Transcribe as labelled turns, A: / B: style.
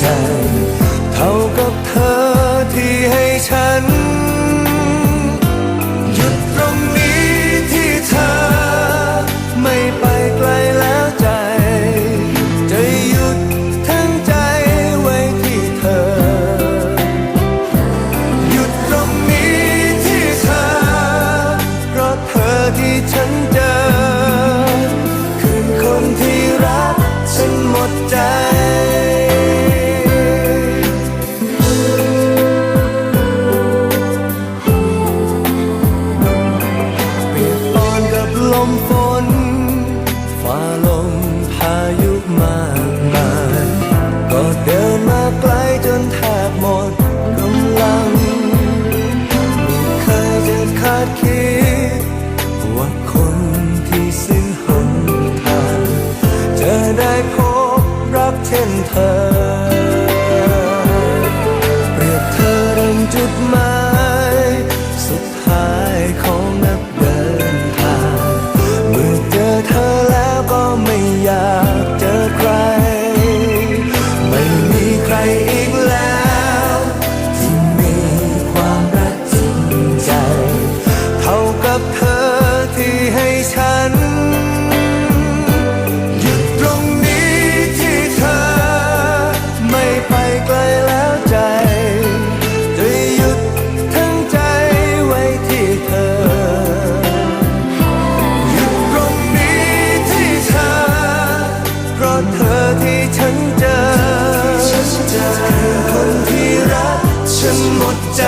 A: 在。Falou. เพราะเธอที่ฉันเจอคือคนที่รักฉันหมดใจ